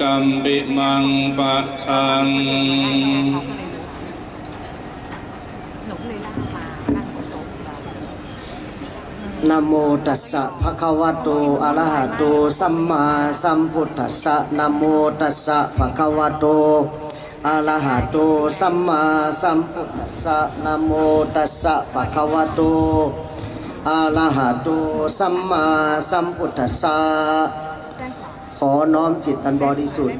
กัมปิมังปะชังนามาลากคนโมตัสสะภะคะวะโตอะระหะโตสัมมาสัมพุทธัสสะนโมตัสสะภะคะวะโตอะระหะโตสัมมาสัมพุทธัสสะนโมตัสสะภะคะวะโตอะระหะโตสัมมาสัมพุทธัสสะ ขอน้อมจิตอันบริสุทธิ์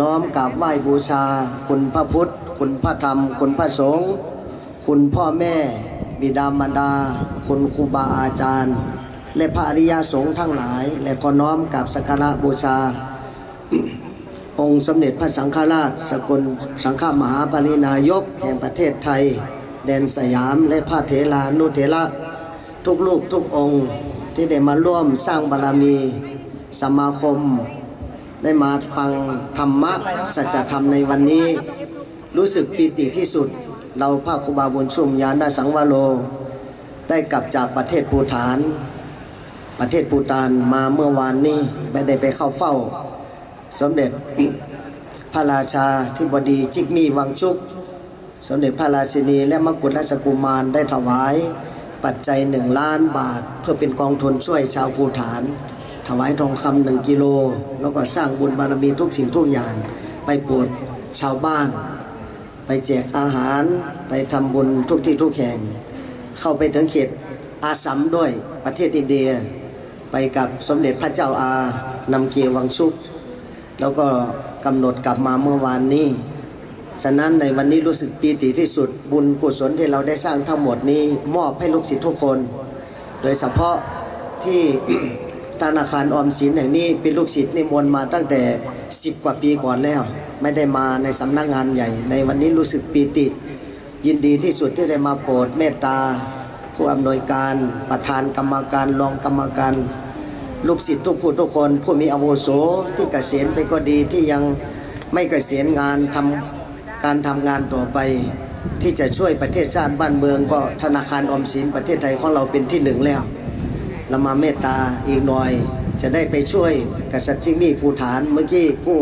น้อมกราบไหว้บูชา คุณพระพุทธ คุณพระธรรม คุณพระสงฆ์คุณพ่อแม่ บิดามารดา คุณครูบาอาจารย์ และพระอริยสงฆ์ทั้งหลาย และขอน้อมกับสักการะบูชา องค์สมเด็จพระสังฆราช สกลสังฆมหาปรินายก แห่งประเทศไทย แดนสยามและพระเถรานุเถระทุกลูกทุกองค์ที่ได้มาร่วมสร้างบารมี สมาคม ได้มาฟังธรรมะสัจธรรมในวันนี้ รู้สึกปีติที่สุด เราพระครูบาบุญชุมยานนาสังวาโล ได้กลับจากประเทศปูฐาน ประเทศปูตานมาเมื่อวานนี้ไม่ได้ไปเข้าเฝ้า สมเด็จพระราชาธิบดีจิกมีวังชุก สมเด็จพระราชินีและมกุฎราชกุมารได้ถวาย ปัจจัยหนึ่งล้านบาท เพื่อเป็นกองทุนช่วยชาวภูฐาน ถวายทองคำหนึ่งกิโล แล้วก็สร้างบุญบารมีทุกสิ่งทุกอย่าง ไปโปรดชาวบ้าน ไปแจกอาหารไปทำบุญทุกที่ทุกแห่ง เข้าไปถึงเขตอาสัมด้วยประเทศอินเดีย ไปกับสมเด็จพระเจ้าอานำเกียวังชุก แล้วก็กำหนดกลับมาเมื่อวานนี้ฉะนั้นในวันนี้รู้สึกปีติที่สุดบุญกุศลที่เราได้สร้างทั้งหมดนี้ มอบให้ลูกศิษย์ทุกคน โดยเฉพาะที่ ธนาคารออมสินแห่งนี้เป็นลูกศิษย์นิมนต์มาตั้งแต่ 10 กว่าปีก่อนแล้ว ไม่ได้มาในสำนักงานใหญ่ ในวันนี้รู้สึกปีติ ยินดีที่สุดที่ได้มาโปรดเมตตา ผู้อำนวยการประธานกรรมการรองกรรมการ ลูกศิษย์ทุกผู้ทุกคน ผู้มีอาวุโสที่เกษียณไปก็ดีที่ยังไม่เกษียณงานทำการทำงานต่อไป ที่จะช่วยประเทศชาติบ้านเมืองก็ธนาคารออมสินประเทศไทยของเราเป็นที่หนึ่งแล้ว เรามาเมตตาอีกหน่อย จะได้ไปช่วยกษัตริย์ชิงนี่ภูฐานเมื่อกี้ผู้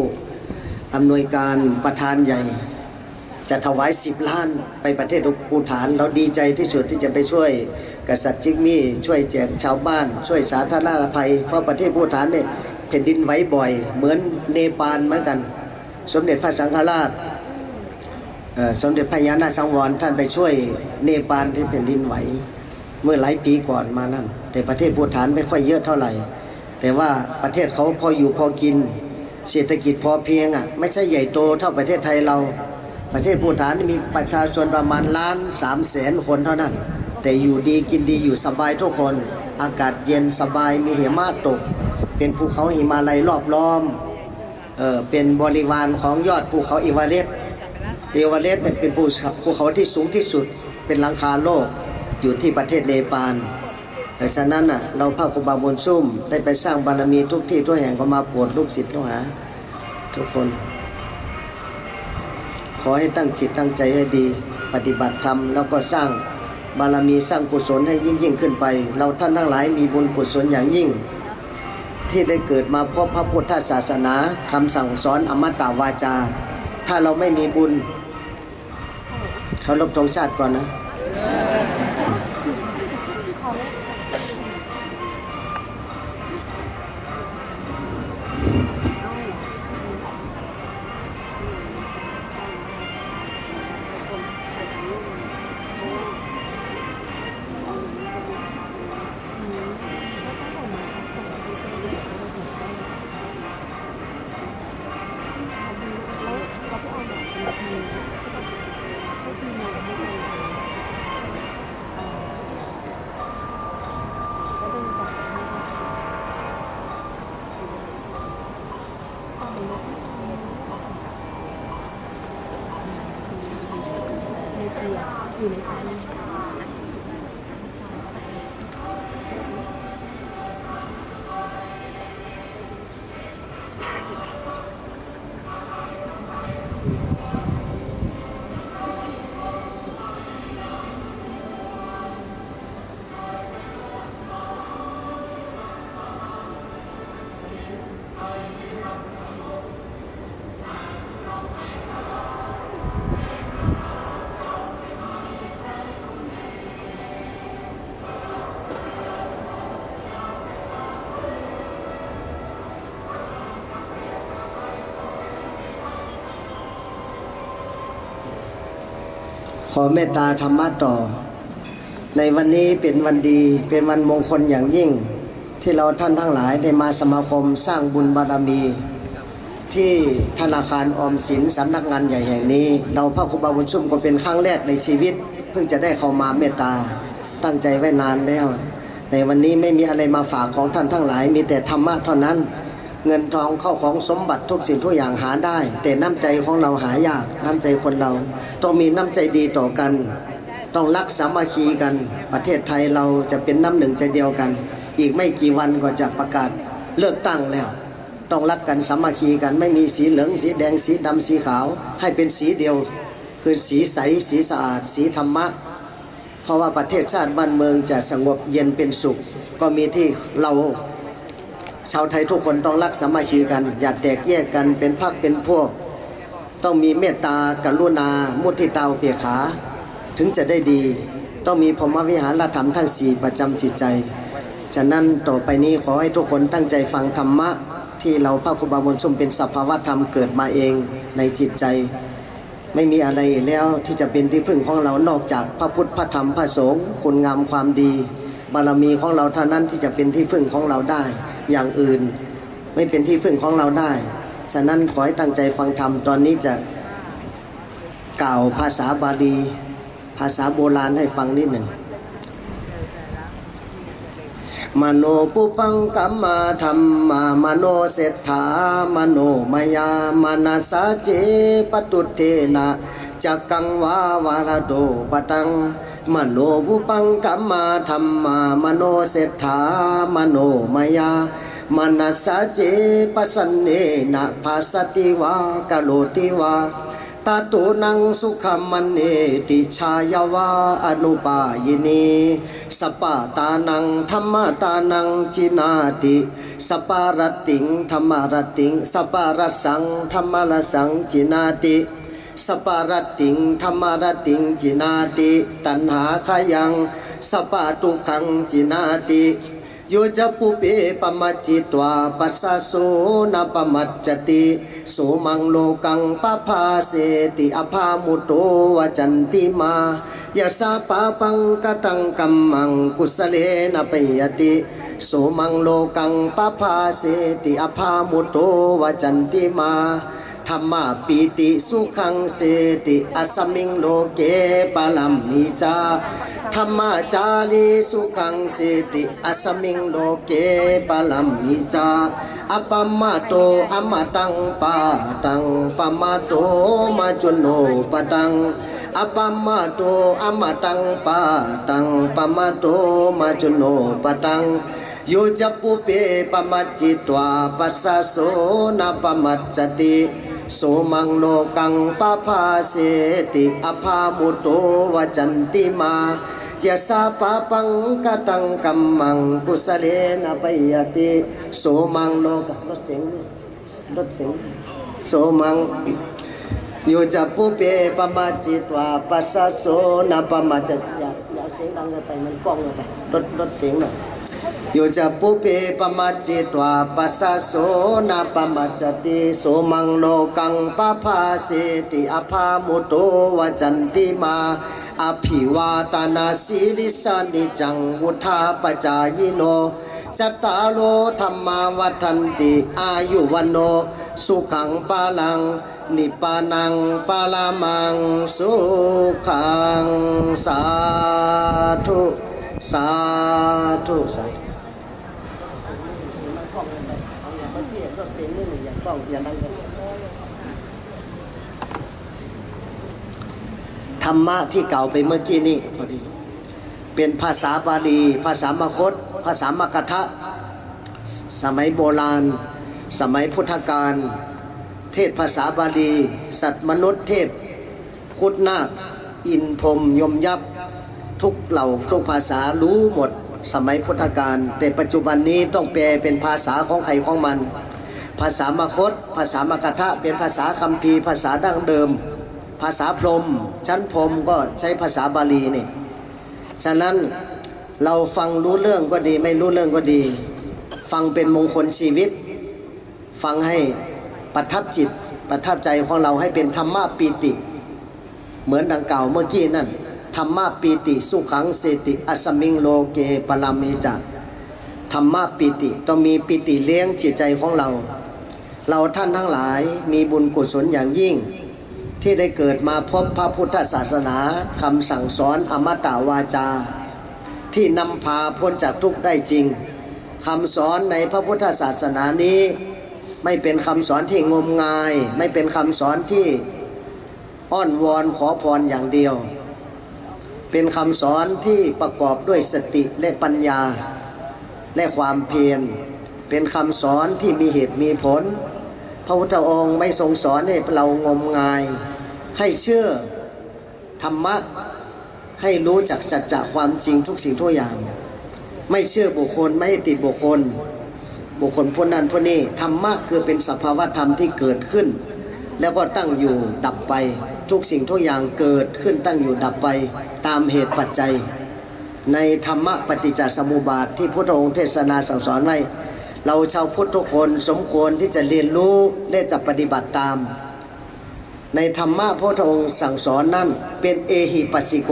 อำนวยการประธานใหญ่ จะถวายสิบล้านไปประเทศภูฐาน เราดีใจที่สุดที่จะไปช่วยกษัตริย์จิกมี่ช่วยแจกชาวบ้าน ช่วยสาธารณภัย เพราะประเทศภูฐานเนี่ยแผ่นดินไหวบ่อย เหมือนเนปาลเหมือนกัน สมเด็จพระสังฆราชสมเด็จพระยาณสังวรท่านไปช่วยเนปาลที่แผ่นดินไหว เมื่อหลายปีก่อนมานั่น แต่ประเทศภูฐานไม่ค่อยเยอะเท่าไหร่ แต่ว่าประเทศเขาพออยู่พอกิน เศรษฐกิจพอเพียงอะไม่ใช่ใหญ่โตเท่าประเทศไทยเรา ประเทศภูฐานมีประชาชนประมาณล้านสามแสนคนเท่านั้น แต่อยู่ดีกินดีอยู่สบายทุกคน อากาศเย็นสบายมีหิมะตก เป็นภูเขาหิมาลัยรอบล้อมเออเป็นบริวารของยอดภูเขาอิวาเรสต์เอวาเรสต์เนี่ยเป็นภูเขาภูเขาที่สูงที่สุดเป็นหลังคาโลก อยู่ที่ประเทศเนปาลแต่ฉะนั้นน่ะเราพระครูบาบุญซุ่มได้ไปสร้างบารมีทุกที่ทุกแห่งก็มาปรดลูกศิษย์ลูกหาทุกคน ขอให้ตั้งจิตตั้งใจให้ดี ปฏิบัติธรรมแล้วก็สร้างบารมีสร้างกุศลให้ยิ่งยิ่งขึ้นไป เราท่านทั้งหลายมีบุญกุศลอย่างยิ่ง ที่ได้เกิดมาพบพระพุทธศาสนาคำสั่งสอนอมตะวาจา ถ้าเราไม่มีบุญเขารบธงชาติก่อนนะ อเมตตาธรรมะต่อ ในวันนี้เป็นวันดีเป็นวันมงคลอย่างยิ่ง ที่เราท่านทั้งหลายได้มาสมาคมสร้างบุญบารมี ที่ธนาคารออมสินสำนักงานใหญ่แห่งนี้ เราพระครูบาบุญชุ่มก็เป็นครั้งแรกในชีวิต เพิ่งจะได้เข้ามาเมตตาตั้งใจไว้นานแล้วในวันนี้ไม่มีอะไรมาฝากของท่านทั้งหลาย มีแต่ธรรมะเท่านั้น เงินทองเข้าของสมบัติทุกสิ่งทุกอย่างหาได้ แต่น้ำใจของเราหายากน้ำใจคนเรา ต้องมีน้ำใจดีต่อกัน ต้องรักสามัคคีกัน ประเทศไทยเราจะเป็นน้ำหนึ่งใจเดียวกัน อีกไม่กี่วันก็จะประกาศเลือกตั้งแล้ว ต้องรักกันสามัคคีกันไม่มีสีเหลืองสีแดงสีดำสีขาว ให้เป็นสีเดียว คือสีใสสีสะอาด สีธรรมะเพราะว่าประเทศชาติบ้านเมืองจะสงบเย็นเป็นสุข ก็มีที่เรา ชาวไทยทุกคนต้องรักสามัคคีกัน อย่าแตกแยกกันเป็นพรรคเป็นพวก ต้องมีเมตตากรุณา มุทิตาอุเบกขา ถึงจะได้ดี ต้องมีพรหมวิหารธรรมทั้งสี่ประจำจิตใจ ฉะนั้นต่อไปนี้ขอให้ทุกคนตั้งใจฟังธรรมะ ที่เราพระครูบาบุญชมเป็นสภาวะธรรมเกิดมาเองในจิตใจ ไม่มีอะไรแล้วที่จะเป็นที่พึ่งของเรานอกจากพระพุทธพระธรรมพระสงฆ์คุณงามความดี บารมีของเราเท่านั้นที่จะเป็นที่พึ่งของเราได้ อย่างอื่น ไม่เป็นที่พึ่งของเราได้ ฉะนั้นขอให้ตั้งใจฟังธรรมตอนนี้จะกล่าวภาษาบาลี ภาษาโบราณให้ฟังนิดหนึ่งมโนปุปังกัมมาธรรมามโนเศรษฐามโนมยามนาสาเจปตุเทนะ จักกังวาวารโดปตัง มโนปุปังกัมมาธรรมามโนเศรษฐามโนมยามนาสเจปสันเนนะภาสติวากโลติวาตาตุนังสุขมันเนติชายาวาอนุปายเนสปาตานังธรรมตานังจินาติสปารติงธรรมรติงสปารสังธรรมรสังจินาติ สปารติงธรรมรติงจินาติ ตัณหาขยัง สปาตุขังจินาติโยจะปุเปปมัจจิตวาปัสสะโสนปมัจจติโสมังโลกังปะภาเสติอภามุโตวจันติมายาสาปาปังกตังกัมมังกุสเลนะปยติโสมังโลกังปะภาเสติอภามุโตวจันติมา ธรรมาปีติสุขังเสติอสมิงโลเกปลัมมิจาธรรมาจารีสุขังเสติอสมิงโลเกปลัมมิจาอปัมมาโตอมตังปาตังปมาโตมาจุโนปตังอปัมมาโตอมตังปาตังปมาโตมาจุโนปตังโยจะปุเปปมัจจิตวาปัสสะโสนะปมัจจติ สมังโลกังปะภาเสติอภามุโตวจันติมายาสาปะปังกตังกัมมังกุสเลนะปยติโสมังโลกังรถเสียงรถเสียงโสมังโยจะปุเปปมัจจิตวาปัสสะโสนะปมัจจติอย่าอย่าเสียงดังเกินไปมันกล้องเกินไปลดลดเสียงหน่อย โยจะปุเปปมัจจิตวาปัสสะโสนาปมัจจติโสมังโลกังปะภาเสติอภามุโตวจันติมาอภิวาตานาสีลิสานิจังวุธาปจายโนจัตตาโลธรรมาวัฏันติอายุวันโน สุขังปาลัง นิปปานังปาลามัง สุขังสาธุ สาธุสาธุ ธรรมะที่เก่าไปเมื่อกี้นี่พอดีเป็นภาษาบาลี ภาษามคต ภาษามกทะ สมัยโบราณ สมัยพุทธกาล เทศภาษาบาลี สัตว์มนุษย์เทพคุดนาค อินพรมยมยักษ์ทุกเหล่าทุกภาษารู้หมด สมัยพุทธกาล แต่ปัจจุบันนี้ต้องแปลเป็นภาษาของใครของมัน ภาษามคต ภาษามกทะเป็นภาษาคัมภีร์ ภาษาดั้งเดิม ภาษาพรม ชั้นพรมก็ใช้ภาษาบาลีนี่ ฉะนั้นเราฟังรู้เรื่องก็ดี ไม่รู้เรื่องก็ดี ฟังเป็นมงคลชีวิต ฟังให้ประทับจิต ประทับใจของเราให้เป็นธรรมะปีติ เหมือนดังเก่าวเมื่อกี้นั่นธรรมะปีติ สุขังเสติอัสมิงโลเกปรามีจักธรรมะปีติต้องมีปีติเลี้ยงจิตใจของเรา เราท่านทั้งหลายมีบุญกุศลอย่างยิ่ง ที่ได้เกิดมาพบพระพุทธศาสนาคำสั่งสอนอมตะวาจา ที่นำพาพ้นจากทุกข์ได้จริงคำสอนในพระพุทธศาสนานี้ ไม่เป็นคำสอนที่งมงาย ไม่เป็นคำสอนที่อ้อนวอนขอพรอย่างเดียว เป็นคำสอนที่ประกอบด้วยสติและปัญญาและความเพียรเป็นคำสอนที่มีเหตุมีผล พระพุทธองค์ไม่ทรงสอนให้เรางมงาย ให้เชื่อธรรมะให้รู้จักสัจจะความจริงทุกสิ่งทุกอย่าง ไม่เชื่อบุคคลไม่ติดบุคคล บุคคลพวกนั้นพวกนี้ธรรมะคือเป็นสภาวะธรรมที่เกิดขึ้น แล้วก็ตั้งอยู่ดับไปทุกสิ่งทุกอย่างเกิดขึ้นตั้งอยู่ดับไปตามเหตุปัจจัย ในธรรมะปฏิจจสมุปบาทที่พระองค์เทศนาสั่งสอนไว้ เราชาวพุทธทุกคนสมควรที่จะเรียนรู้และจะปฏิบัติตาม ในธรรมะพระองค์สั่งสอนนั่นเป็นเอหิปัสสิโก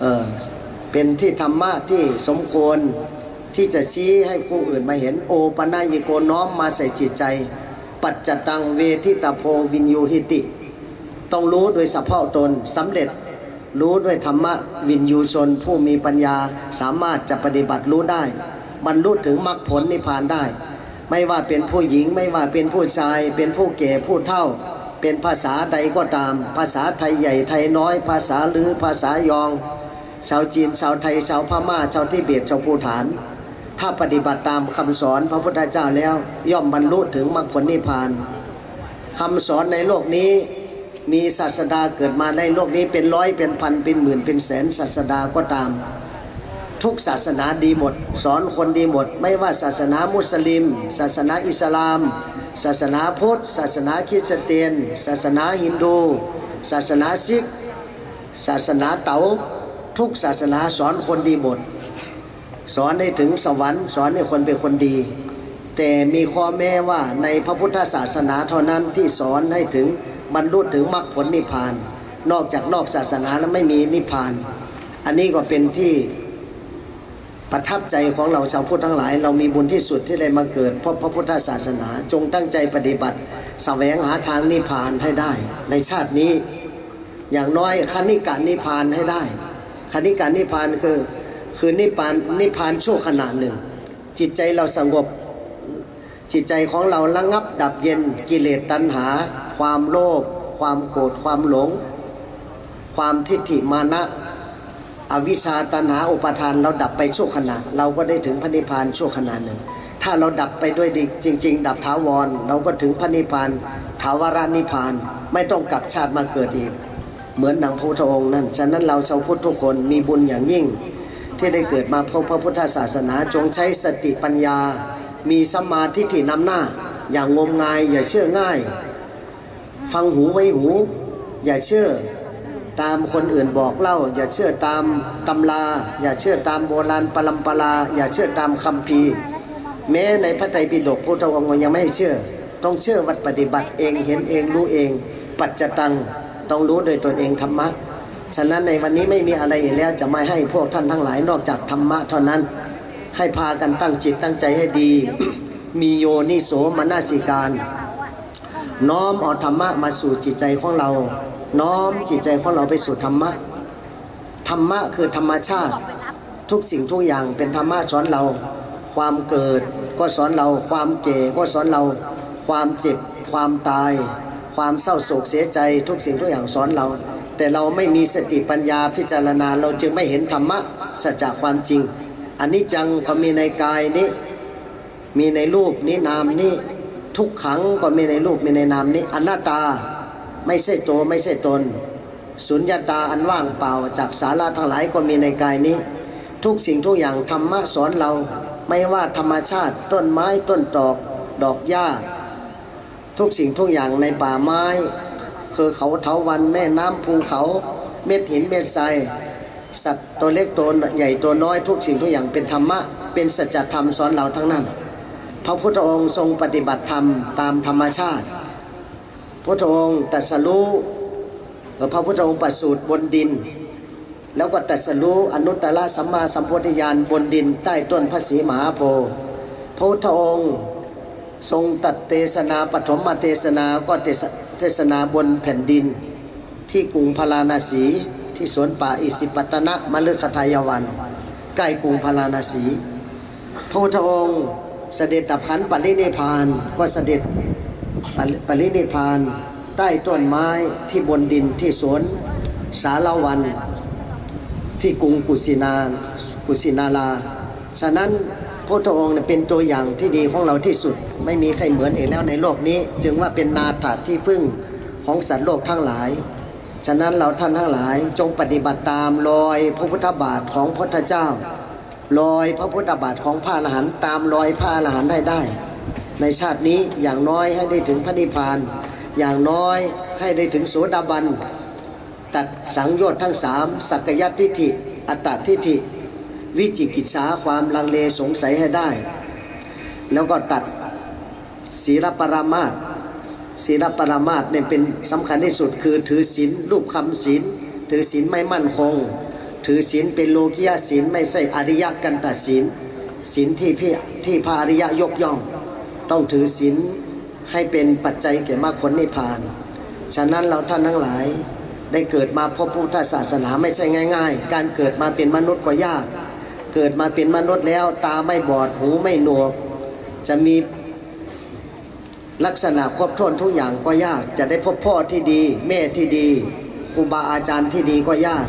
เออเป็นที่ธรรมะที่สมควรที่จะชี้ให้ผู้อื่นมาเห็นโอปนายโกน้อมมาใส่จิตใจ ปัจจตังเวทิตาโพวินยูหิติ ต้องรู้โดยสภาพตนสำเร็จรู้ด้วยธรรมะวินยูชนผู้มีปัญญาสามารถจะปฏิบัติรู้ได้ บรรลุถึงมรรคผลนิพพานได้ ไม่ว่าเป็นผู้หญิงไม่ว่าเป็นผู้ชาย เป็นผู้แก่ผู้เฒ่า เป็นภาษาใดก็ตาม ภาษาไทยใหญ่ไทยน้อย ภาษาลือภาษายอง ชาวจีนชาวไทยชาวพม่าชาวทิเบตชาวภูฐาน ถ้าปฏิบัติตามคำสอนพระพุทธเจ้าแล้ว ย่อมบรรลุถึงมรรคผลนิพพานคำสอนในโลกนี้มีศาสดาเกิดมาในโลกนี้เป็นร้อยเป็นพันเป็นหมื่นเป็นแสนศาสดาก็ตาม ทุกศาสนาดีหมด สอนคนดีหมด ไม่ว่าศาสนามุสลิม ศาสนาอิสลาม ศาสนาพุทธ ศาสนาคริสเตียน ศาสนาฮินดู ศาสนาซิก ศาสนาเต๋าทุกศาสนาสอนคนดีหมด สอนให้ถึงสวรรค์ สอนให้คนเป็นคนดี แต่มีข้อแม้ว่าในพระพุทธศาสนาเท่านั้นที่สอนให้ถึงบรรลุถึงมรรคผลนิพพาน นอกจากนอกศาสนาแล้วไม่มีนิพพาน อันนี้ก็เป็นที่ ประทับใจของเราชาวพุทธทั้งหลาย เรามีบุญที่สุดที่ได้มาเกิดเพราะพระพุทธศาสนา จงตั้งใจปฏิบัติแสวงหาทางนิพพานให้ได้ ในชาตินี้ อย่างน้อยคณิกานิพพานให้ได้คณิกานิพพานคือคือนิพพานนิพพานชั่วขณะหนึ่ง จิตใจเราสงบจิตใจของเราระงับดับเย็นกิเลสตัณหา ความโลภความโกรธความหลง ความทิฏฐิมานะ อวิชชาตัณหาอุปทานเราดับไปชั่วขณะ เราก็ได้ถึงพระนิพพานชั่วขณะหนึ่ง ถ้าเราดับไปด้วยดีจริง ๆ ดับถาวร เราก็ถึงพระนิพพานถาวรานิพพานไม่ต้องกลับชาติมาเกิดอีก เหมือนดังพระพุทธองค์นั่นฉะนั้นเราชาวพุทธทุกคนมีบุญอย่างยิ่ง ที่ได้เกิดมาพบพระพุทธศาสนาจงใช้สติปัญญา มีสมมาธิที่นำหน้า อย่างงมงายอย่าเชื่อง่าย ฟังหูไว้หู อย่าเชื่อ ตามคนอื่นบอกเล่า อย่าเชื่อตามตำรา อย่าเชื่อตามโบราณปรัมปรา อย่าเชื่อตามคัมภีแม้ในพระไตรปิฎกพระองค์ยังไม่ให้เชื่อ ต้องเชื่อวัดปฏิบัติเองเห็นเองรู้เอง ปัจจตังต้องรู้โดยตนเองธรรมะฉะนั้นในวันนี้ไม่มีอะไรอีกแล้วจะไม่ให้พวกท่านทั้งหลายนอกจากธรรมะเท่านั้น ให้พากันตั้งจิตตั้งใจให้ดี มีโยนิโสมนสิการ น้อมเอาธรรมะมาสู่จิตใจของเรา น้อมจิตใจของเราไปสู่ธรรมะ ธรรมะคือธรรมชาติ ทุกสิ่งทุกอย่างเป็นธรรมะสอนเรา ความเกิดก็สอนเรา ความเก่ก็สอนเรา ความเจ็บ ความตาย ความเศร้าโศกเสียใจ ทุกสิ่งทุกอย่างสอนเรา แต่เราไม่มีสติปัญญาพิจารณาเราจึงไม่เห็นธรรมะสัจจะความจริง อันนี้จังก็มีในกายนี้มีในรูปนี้นามนี้ทุกขังก็มีในรูปมีในนามนี้อนัตตา ไม่ใช่ตัวไม่ใช่ตน สุญญาตาอันว่างเปล่าจากสาระทั้งหลายก็มีในกายนี้ ทุกสิ่งทุกอย่างธรรมะสอนเรา ไม่ว่าธรรมชาติต้นไม้ต้นตอกดอกหญ้า ทุกสิ่งทุกอย่างในป่าไม้ คือเขาเถาวันแม่น้ำภูเขาเม็ดหินเม็ดทรายสัตว์ตัวเล็กตัวใหญ่ตัวน้อยทุกสิ่งทุกอย่างเป็นธรรมะ เป็นสัจธรรมสอนเราทั้งนั้น พระพุทธองค์ทรงปฏิบัติธรรมตามธรรมชาติ พระองค์ตรัสรู้พระพุทธองค์ประสูติบนดิน แล้วก็ตรัสรู้อนุตตรสัมมาสัมโพธิญาณบนดิน ใต้ต้นพระศรีมหาโพธิ์พระพุทธองค์ทรงตัดเทศนาปฐมเทศนาก็เทศเทศนาบนแผ่นดิน ที่กรุงพาราณสีที่สวนป่าอิสิปตนะมฤคทายวัน ใกล้กรุงพาราณสี พระพุทธองค์เสด็จดับขันปรินิพพานก็เสด็จ ปรินิพาน ใต้ต้นไม้ที่บนดินที่สวนสารวัน ที่กรุงกุสินากุสินาราฉะนั้นพระพุทธองค์เนี่ยเป็นตัวอย่างที่ดีของเราที่สุด ไม่มีใครเหมือนอีกแล้วในโลกนี้ จึงว่าเป็นนาถาที่พึ่งของสัตว์โลกทั้งหลาย ฉะนั้นเราท่านทั้งหลายจงปฏิบัติตามรอยพระพุทธบาทของพระพุทธเจ้า รอยพระพุทธบาทของพระอรหันต์ตามรอยพระอรหันต์ได้ได้ ในชาตินี้อย่างน้อยให้ได้ถึงพระนิพพาน อย่างน้อยให้ได้ถึงโสดาบัน ตัดสังโยชน์ทั้งสามสักยทิฏฐิ อัตตทิฏฐิ วิจิกิจฉาความลังเลสงสัยให้ได้ แล้วก็ตัดศีลปรามาสศีลปรามาสเนี่ยเป็นสำคัญที่สุดคือถือศีลรูปคำศีลถือศีลไม่มั่นคง ถือศีลเป็นโลกิยศีลไม่ใช่อริยกันตศีลศีลที่พี่ที่พระอริยยกย่อง ต้องถือศีลให้เป็นปัจจัยแก่มรรคผลนิพพาน ฉะนั้นเราท่านทั้งหลายได้เกิดมาพบพุทธศาสนาไม่ใช่ง่าย ๆ การเกิดมาเป็นมนุษย์ก็ยาก เกิดมาเป็นมนุษย์แล้วตาไม่บอดหูไม่หนวก จะมีลักษณะครบถ้วนทุกอย่างก็ยาก จะได้พบพ่อที่ดี แม่ที่ดีครูบาอาจารย์ที่ดีก็ยาก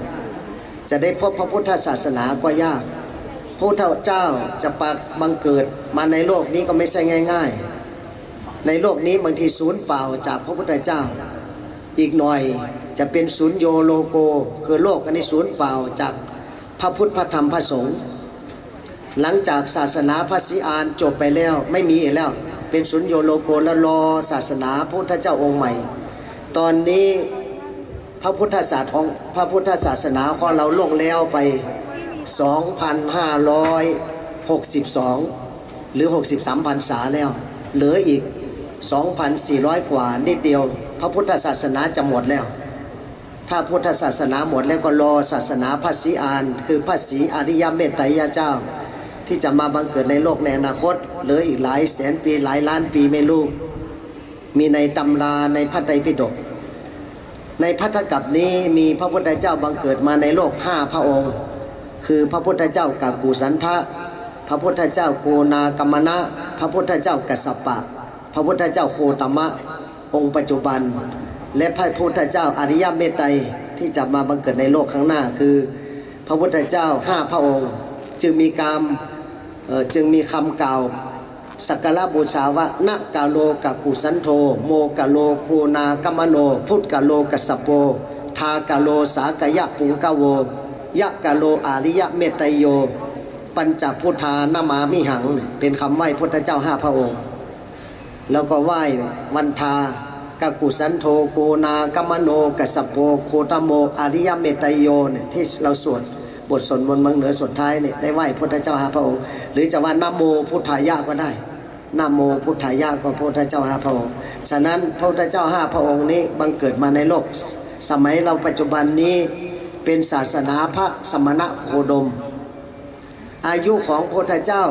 จะได้พบพระพุทธศาสนาก็ยาก พระพุทธเจ้าจะปักบังเกิดมาในโลกนี้ก็ไม่ใช่ง่าย ๆ ในโลกนี้บางทีศูนย์เปล่าจากพระพุทธเจ้า อีกหน่อยจะเป็นศูนย์โยโลโก คือโลกอันนี้ศูนย์เปล่าจากพระพุทธพระธรรมพระสงฆ์หลังจากศาสนาพระศรีอานจบไปแล้วไม่มีอีกแล้ว เป็นศูนย์โยโลโกแล้วรอศาสนาพระพุทธเจ้าองค์ใหม่ ตอนนี้พระพุทธศาสนาของพระพุทธศาสนาของเราล่วงแล้วไป 2,562 หรือ 63พรรษาแล้ว เหลืออีก 2,400 กว่านิดเดียว พระพุทธศาสนาจะหมดแล้ว ถ้าพุทธศาสนาหมดแล้วก็รอศาสนาพระศรีอาน คือพระศรีอริยเมตไตรยเจ้า ที่จะมาบังเกิดในโลกในอนาคตเหลืออีกหลายแสนปีหลายล้านปีไม่รู้มีในตำราในพระไตรปิฎกในพัทธกัปนี้มีพระพุทธเจ้าบังเกิดมาในโลกห้าพระองค์ คือพระพุทธเจ้ากากูสันทะ พระพุทธเจ้าโกนากรรมนะ พระพุทธเจ้ากัสสปะ พระพุทธเจ้าโคตมะ องค์ปัจจุบัน และพระพุทธเจ้าอริยเมตไตรที่จะมาบังเกิดในโลกข้างหน้าคือ พระพุทธเจ้าห้าพระองค์ จึงมีการเอ่อจึงมีคำกล่าวสักการะบูชาว่านะกาโลกะกุสันโธโมกาโลโกนากัมมโน พุทธกาโลกัสสโปทากาโลสากยะปุงกาโว ยะกาโลอาริยะเมตไตโย ปัญจพุทธานามามิหัง เป็นคำไหว้พุทธเจ้าห้าพระองค์ แล้วก็ไหว้วันทากากุสันโธโกนากมมโนกัสปโปโคตโมอาริยะเมตไตโยเนี่ยที่เราสวดบทสวดมนต์มืองเหนือสุดท้ายเนี่ยได้ไหว้พุทธเจ้าห้าพระองค์ หรือจะว่านะโมพุทธายะก็ได้นะโมพุทธายะก็พระพุทธเจ้าห้าพระองค์ ฉะนั้นพระพุทธเจ้าห้าพระองค์นี้บังเกิดมาในโลก สมัยเราปัจจุบันนี้ เป็นศาสนาพระสมณะโคดม อายุของพระพุทธเจ้า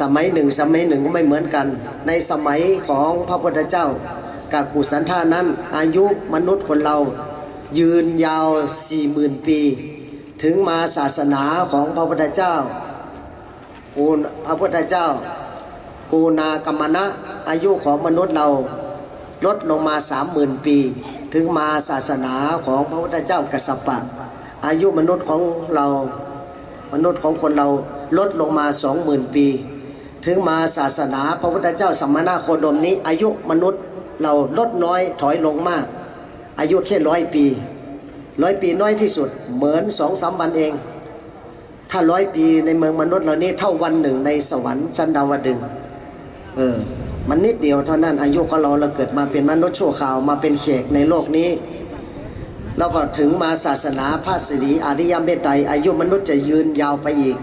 สมัยหนึ่งสมัยหนึ่งไม่เหมือนกัน ในสมัยของพระพุทธเจ้ากากุสันธานั้น อายุมนุษย์คนเรายืนยาวสี่หมื่นปี ถึงมาศาสนาของพระพุทธเจ้ากูพระพุทธเจ้า กูนากรรมนะอายุของมนุษย์เราลดลงมาสามหมื่นปี ถึงมาศาสนาของพระพุทธเจ้ากัสสปะ อายุมนุษย์ของเรามนุษย์ของคนเราลดลงมาสองหมื่นปี ถึงมาศาสนาพระพุทธเจ้าสัมณะโคดมนี้ อายุมนุษย์เราลดน้อยถอยลงมาก อายุแค่ร้อยปีร้อยปีน้อยที่สุด เหมือนสองสามวันเอง ถ้าร้อยปีในเมืองมนุษย์เรานี้เท่าวันหนึ่งในสวรรค์ชั้นดาวดึงเออ มันนิดเดียวเท่านั้นอายุของเราเราเกิดมาเป็นมนุษย์ชั่วข่าวมาเป็นเขกในโลกนี้แล้วก็ถึงมาศาสนาพระสิริอริยเมตไตรอายุมนุษย์จะยืนยาวไปอีก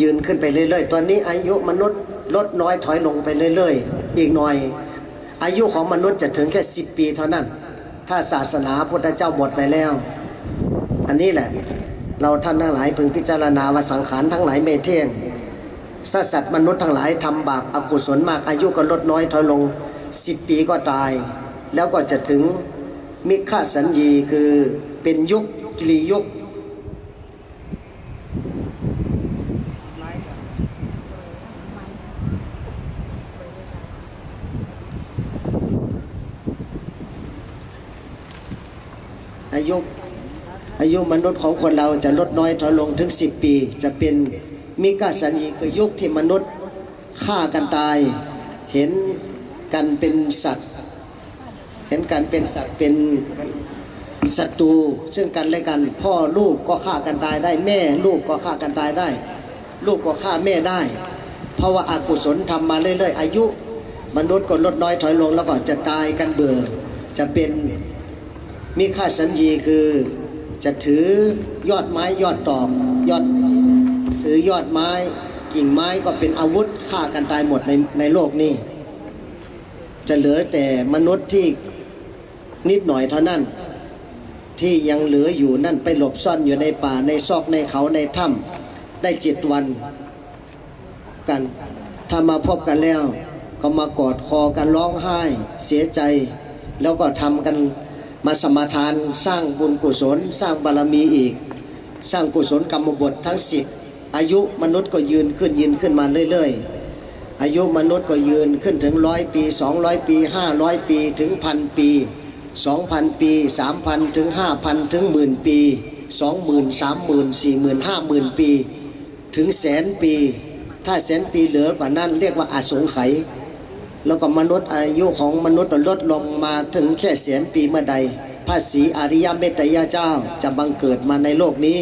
ยืนขึ้นไปเรื่อยๆตอนนี้อายุมนุษย์ลดน้อยถอยลงไปเรื่อยๆ อีกหน่อย อายุของมนุษย์จะถึงแค่สิบปีเท่านั้น ถ้าศาสนาพุทธเจ้าหมดไปแล้ว อันนี้แหละ เราท่านทั้งหลายพึงพิจารณาว่าสังขารทั้งหลายไม่เที่ยง สสัตว์มนุษย์ทั้งหลายทำบาปอกุศลมากอายุก็ลดน้อยถอยลงสิบปีก็ตาย แล้วก็จะถึงมิฆสัญญีคือเป็นยุคกิริยุคอายุอายุมนุษย์ของคนเราจะลดน้อยถอยลงถึง 10 ปีจะเป็น มิกาสัญญีคือยุคที่มนุษย์ฆ่ากันตาย เห็นกันเป็นสัตว์ เห็นกันเป็นสัตว์เป็นศัตรูซึ่งกันและกัน พ่อลูกก็ฆ่ากันตายได้ แม่ลูกก็ฆ่ากันตายได้ ลูกก็ฆ่าแม่ได้ เพราะว่าอากุศลทำมาเรื่อยๆ อายุ มนุษย์ก็ลดน้อยถอยลงแล้วก็จะตายกันเบื่อ จะเป็นมีค่าสัญญีคือจะถือยอดไม้ยอดตอกยอด ถือยอดไม้ กิ่งไม้ก็เป็นอาวุธฆ่ากันตายหมดในในโลกนี้ จะเหลือแต่มนุษย์ที่นิดหน่อยเท่านั้น ที่ยังเหลืออยู่นั่นไปหลบซ่อนอยู่ในป่าในซอกในเขาในถ้ำได้เจ็ดวันกันถ้ามาพบกันแล้ว ก็มากอดคอกันร้องไห้ เสียใจ แล้วก็ทำกันมาสมาทานสร้างบุญกุศล สร้างบารมีอีก สร้างกุศลกรรมบททั้งสิบ อายุมนุษย์ก็ยืนขึ้นยืนขึ้นมาเรื่อย ๆ อายุมนุษย์ก็ยืนขึ้นถึงร้อยปีสองร้อยปีห้าร้อยปีถึงพันปีสองพันปีสามพันถึงห้าพันถึงหมื่นปีสองหมื่นสามหมื่นสี่หมื่นห้าหมื่นปี ถึงแสนปี ถ้าแสนปีเหลือกว่านั้นเรียกว่าอาสงไขยแล้วก็มนุษย์อายุของมนุษย์ลดลงมาถึงแค่แสนปีเมื่อใดพระศรีอริยเมตยาเจ้าจะบังเกิดมาในโลกนี้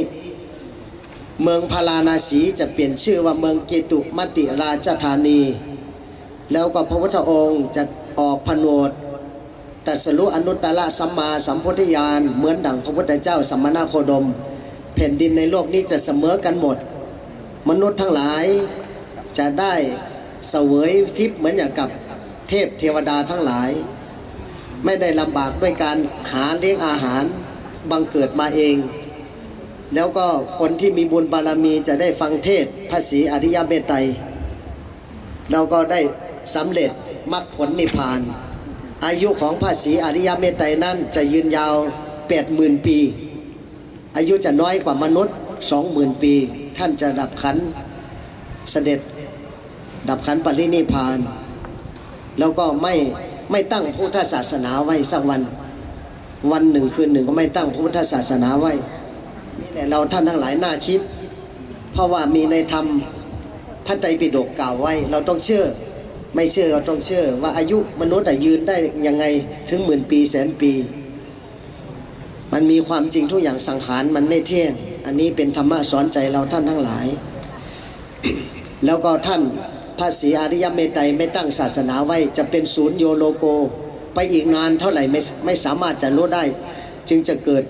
เมืองพาราณสีจะเปลี่ยนชื่อว่าเมืองเกตุมติราชธานี แล้วก็พระพุทธองค์จะออกผนวดตรัสรู้อนุตตรสัมมาสัมพุทธญาณเหมือนดังพระพุทธเจ้าสัมมานาโคดม แผ่นดินในโลกนี้จะเสมอกันหมด มนุษย์ทั้งหลายจะได้เสวยทิพย์เหมือนอย่างกับเทพเทวดาทั้งหลาย ไม่ได้ลำบากด้วยการหาเลี้ยงอาหารบังเกิดมาเอง แล้วก็คนที่มีบุญบารมีจะได้ฟังเทศน์พระศรีอริยเมตไตรเราก็ได้สำเร็จมรรคผลนิพพาน อายุของพระศรีอริยเมตไตรนั้นจะยืนยาวแปดหมื่นปี อายุจะน้อยกว่ามนุษย์สองหมื่นปี ท่านจะดับขันเสด็จดับขันปรินิพพาน แล้วก็ไม่ไม่ตั้งพุทธศาสนาไว้สักวัน วันหนึ่งคืนหนึ่งก็ไม่ตั้งพุทธศาสนาไว้ นี่แหละเราท่านทั้งหลายน่าคิด เพราะว่ามีในธรรมพระไตรปิฎกกล่าวไว้ เราต้องเชื่อ ไม่เชื่อเราต้องเชื่อ ว่าอายุมนุษย์ยืนได้ยังไงถึงหมื่นปีแสนปี มันมีความจริงทุกอย่างสังขารมันไม่เที่ยง อันนี้เป็นธรรมะสอนใจเราท่านทั้งหลาย แล้วก็ท่านพระศรีอริยเมตไตรไม่ตั้งศาสนาไว้จะเป็นศูนย์โยโลโก ไปอีกนานเท่าไหร่ไม่ไม่สามารถจะรู้ได้ จึงจะเกิด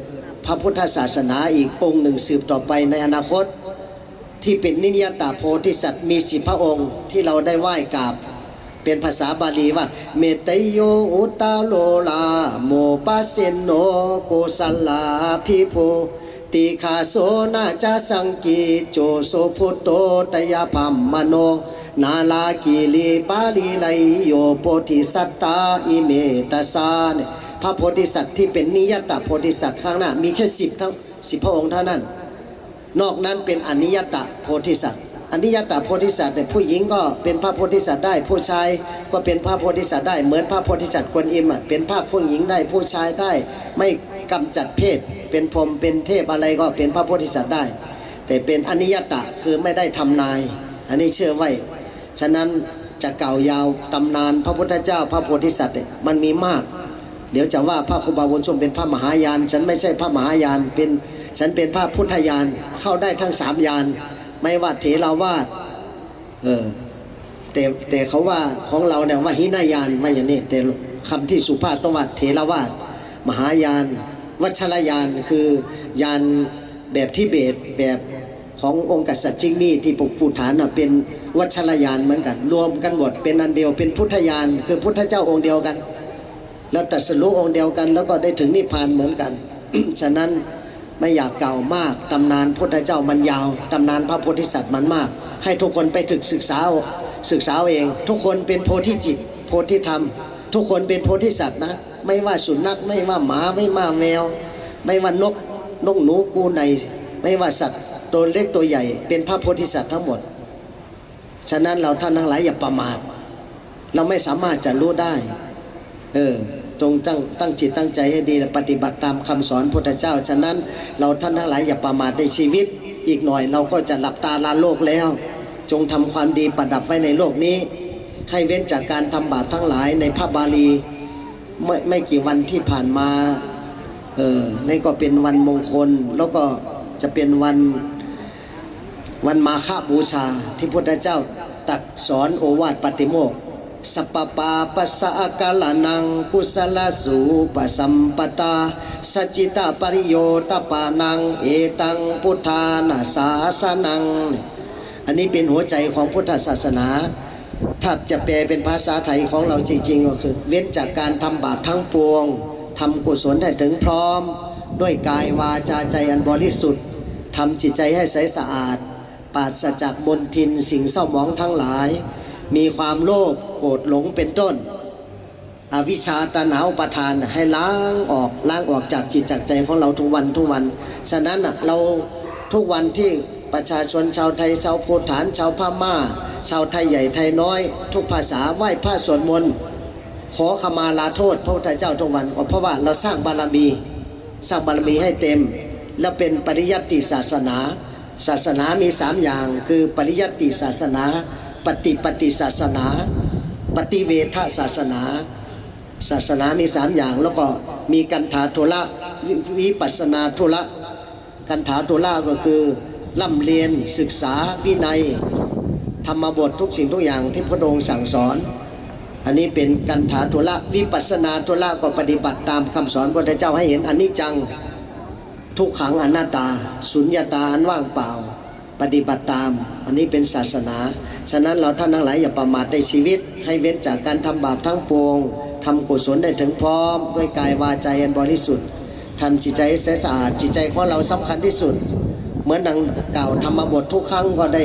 พระพุทธศาสนาอีกองค์หนึ่งสืบต่อไปในอนาคต ที่เป็นนิยตาโพธิสัตว์มีสิบพระองค์ที่เราได้ไหว้กราบ เป็นภาษาบาลีว่า เมตโยอุตาโลลา โมปัสเซนโนโกสัลลาพิโพติขาโสนาจาสังกีโจโสพุตโตตยพัมมโน นาลากิลีปาลีไลโยโพธิสัตตาอิเมตสาเนี่ย พระโพธิสัตว์ที่เป็นนิยตาโพธิสัตว์ข้างหน้า มีแค่สิบทั้งสิบพระองค์เท่านั้น นอกนั้นเป็นอนิยตาโพธิสัตว์อนิยตาโพธิสัตว์เนี่ยผู้หญิงก็เป็นพระโพธิสัตว์ได้ ผู้ชายก็เป็นพระโพธิสัตว์ได้เหมือนพระโพธิสัตว์กวนอิมอะเป็นพระผู้หญิงได้ผู้ชายได้ไม่กำจัดเพศ เป็นพรหมเป็นเทพอะไรก็เป็นพระโพธิสัตว์ได้ แต่เป็นอนิยตะคือไม่ได้ทำนาย อันนี้เชื่อไว้ ฉะนั้นจะเก่ายาวตำนานพระพุทธเจ้าพระโพธิสัตว์เนี่ยมันมีมาก เดี๋ยวจะว่าพระครูบาบุญชมเป็นพระมหายาน ฉันไม่ใช่พระมหายานเป็นฉันเป็นพระพุทธยานเข้าได้ทั้งสามยาน ไม่ว่าเถราวาสเออแต่แต่เขาว่าของเราเนี่ยว่าหินายานว่อย่างนี้แต่คำที่สุภาพต้องว่าเถราวาสมหายาน วัชรยานคือยานแบบทิเบตแบบขององค์กษัตริย์จิงมี่ที่ปกปูฐาน่ะเป็นวัชรยานเหมือนกัน รวมกันหมดเป็นอันเดียวเป็นพุทธยาน คือพุทธเจ้าองค์เดียวกัน แล้วตรัสรู้องค์เดียวกัน แล้วก็ได้ถึงนิพพานเหมือนกัน ฉะนั้นไม่อยากเก่ามากตำนานพุทธเจ้ามันยาวตำนานพระโพธิสัตว์มันมาก ให้ทุกคนไปถึกศึกษาศึกษาเอง ทุกคนเป็นโพธิจิต โพธิธรรม ทุกคนเป็นโพธิสัตว์นะ ไม่ว่าสุนัขไม่ว่าหมาไม่ว่าแมว ไม่ว่านกนกหนูกูใน ไม่ว่าสัตว์ตัวเล็กตัวใหญ่ เป็นพระโพธิสัตว์ทั้งหมด ฉะนั้นเราท่านทั้งหลายอย่าประมาท เราไม่สามารถจะรู้ได้ เออ จงตั้งตั้งจิตตั้งใจให้ดีและปฏิบัติตามคำสอนพุทธเจ้า ฉะนั้นเราท่านทั้งหลายอย่าประมาทในชีวิต อีกหน่อยเราก็จะหลับตาลาโลกแล้ว จงทำความดีประดับไว้ในโลกนี้ ให้เว้นจากการทำบาปทั้งหลายในพระบาลีไม่ไม่กี่วันที่ผ่านมาเออนี่ก็เป็นวันมงคลแล้วก็จะเป็นวันวันมาฆบูชาที่พุทธเจ้าตัดสอนโอวาทปฏิโมกข์ สัปปปาปัสสะกาลนังกุศลสูปสัมปตาสัจจิตาปริโยตปานัง เอตังพุทธานาสาสนัง อันนี้เป็นหัวใจของพุทธศาสนา ถ้าจะแปลเป็นภาษาไทยของเราจริง ๆ ก็คือ เว้นจากการทำบาปทั้งปวงทำกุศลให้ถึงพร้อม ด้วยกายวาจาใจอันบริสุทธิ์ทำจิตใจให้ใสสะอาด ปราศจากมลทินสิ่งเศร้าหมองทั้งหลาย มีความโลภโกรธหลงเป็นต้น อวิชชาตนาอุปทานให้ล้างออกล้างออกจากจิตจากใจของเราทุกวันทุกวัน ฉะนั้นน่ะเราทุกวันที่ประชาชนชาวไทยชาวโพฐานชาวพม่า ชาวไทยใหญ่ไทยน้อย ทุกภาษาไหว้พระสวดมนต์ขอขมาลาโทษพระพุทธเจ้าทุกวันเพราะว่าเราสร้างบารมี สร้างบารมีให้เต็ม และเป็นปริยัติศาสนา ศาสนามีสามอย่าง คือปริยัติศาสนา ปฏิปฏิศาสนา ปฏิเวทศาสนา ศาสนามีสามอย่างแล้วก็มีกันถาธุระวิวิปัสนาธุระกันถาธุระก็คือร่ำเรียนศึกษาวินัย ธรรมบททุกสิ่งทุกอย่างที่พระองค์สั่งสอน อันนี้เป็นกันถาธุระวิปัสนาธุระก็ปฏิบัติตามคำสอนพระพุทธเจ้าให้เห็นอันิจจังทุกขังอนัตตา สุญญาตาอันว่างเปล่า ปฏิบัติตาม อันนี้เป็นศาสนา ฉะนั้นเราท่านทั้งหลายอย่าประมาทในชีวิต ให้เว้นจากการทำบาปทั้งปวงทำกุศลได้ถึงพร้อม ด้วยกายวาใจอันบริสุทธิ์ทำจิตใจให้สสะอาดจิตใจของเราสำคัญที่สุด เหมือนดังกล่าวธรรมบททุกครั้งก็ได้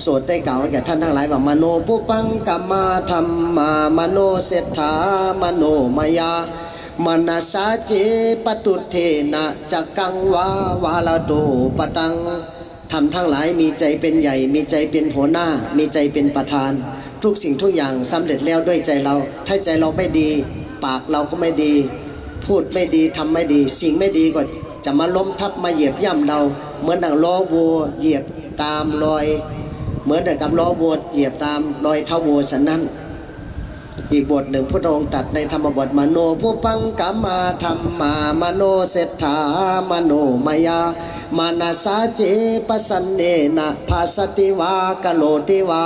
โสดได้กล่าวแก่ท่านทั้งหลายว่ามโนปุปังกัมมาธรรมามโนเศรษฐามโนมายามนาสาเจปตุเทนะจักกังวาวาลาโตปตัง ทำทั้งหลายมีใจเป็นใหญ่ มีใจเป็นหัวหน้า มีใจเป็นประธาน ทุกสิ่งทุกอย่างสำเร็จแล้วด้วยใจเรา ถ้าใจเราไม่ดี ปากเราก็ไม่ดี พูดไม่ดีทำไม่ดี สิ่งไม่ดีก็จะมาล้มทับมาเหยียบย่ำเรา เหมือนดังล้อวัวเหยียบตามรอย เหมือนดังกับล้อวัวเหยียบตามรอยเท้าวัวฉะนั้น อีกบทหนึ่งพระองค์ตัดในธรรมบทมโนผู้ปังกัมมาธรรมามโนเศรษฐามโนมายามานาสาเจปสันเนนะภาสติวากโลติวา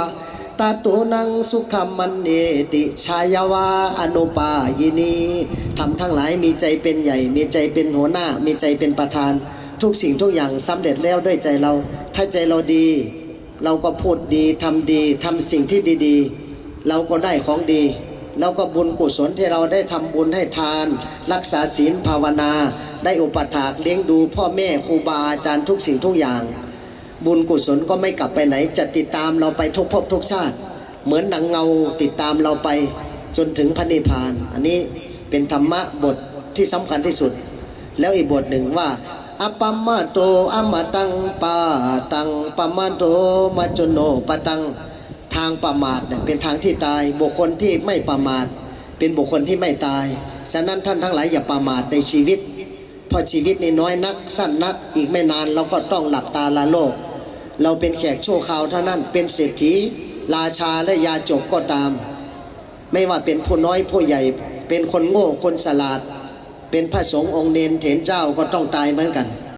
ตาตุนังสุขมันเนติชายวาอนุปายินีทำทั้งหลายมีใจเป็นใหญ่ มีใจเป็นหัวหน้า มีใจเป็นประธาน ทุกสิ่งทุกอย่างสำเร็จแล้วด้วยใจเรา ถ้าใจเราดี เราก็พูดดีทำดีทำสิ่งที่ดีๆ เราก็ได้ของดี แล้วก็บุญกุศลที่เราได้ทำบุญให้ทาน รักษาศีลภาวนา ได้อุปถากเลี้ยงดูพ่อแม่ครูบาอาจารย์ทุกสิ่งทุกอย่าง บุญกุศลก็ไม่กลับไปไหน จะติดตามเราไปทุกภพทุกชาติ เหมือนหนังเงาติดตามเราไปจนถึงพระนิพพาน อันนี้เป็นธรรมะบทที่สำคัญที่สุด แล้วอีกบทหนึ่งว่าอปัมมาโตอมตังปาตังปัมาโตมาจโนปตัง ทางประมาทเนี่ยเป็นทางที่ตาย บุคคลที่ไม่ประมาท เป็นบุคคลที่ไม่ตาย ฉะนั้นท่านทั้งหลายอย่าประมาทในชีวิต เพราะชีวิตนี่น้อยนัก สั้นนัก อีกไม่นานเราก็ต้องหลับตาลาโลก เราเป็นแขกชั่วคราวเท่านั้นเป็นเศรษฐี ราชาและยาจกก็ตาม ไม่ว่าเป็นผู้น้อยผู้ใหญ่ เป็นคนโง่คนสลาด เป็นพระสงฆ์องค์เนนเถนเจ้าก็ต้องตายเหมือนกัน